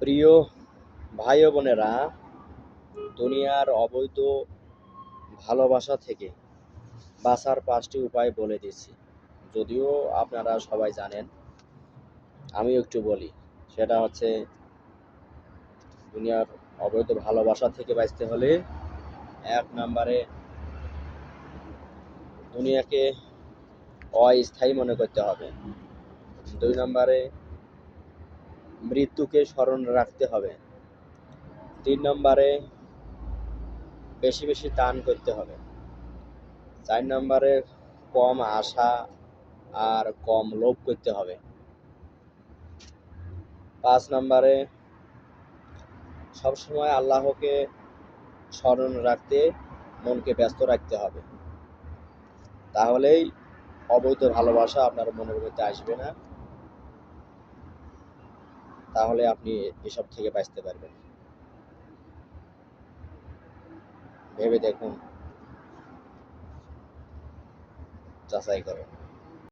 প্রিয় ভাই বোনেরা, দুনিয়ার অবৈধ ভালোবাসা থেকে বাঁচার পাঁচটি উপায় বলে দিচ্ছি। যদিও আপনারা সবাই জানেন আমি একটু বলি। সেটা হচ্ছে, দুনিয়ার অবৈধ ভালোবাসা থেকে বাঁচতে হলে এক নম্বরে দুনিয়াকে অস্থায়ী মনে করতে হবে। দুই নম্বরে মৃত্যুকে স্মরণ রাখতে হবে। তিন নম্বরে বেশি বেশি দান করতে হবে। চার নম্বরে কম আশা আর কম লোভ করতে হবে। পাঁচ নম্বরে সবসময় আল্লাহকে স্মরণ রাখতে মনকে ব্যস্ত রাখতে হবে। তাহলেই অবৈধ ভালোবাসা আপনার মনের মধ্যে আসবে না। তাহলে আপনি এসব থেকে বাঁচতে পারবেন। ভেবে দেখুন। যাচাই করুন।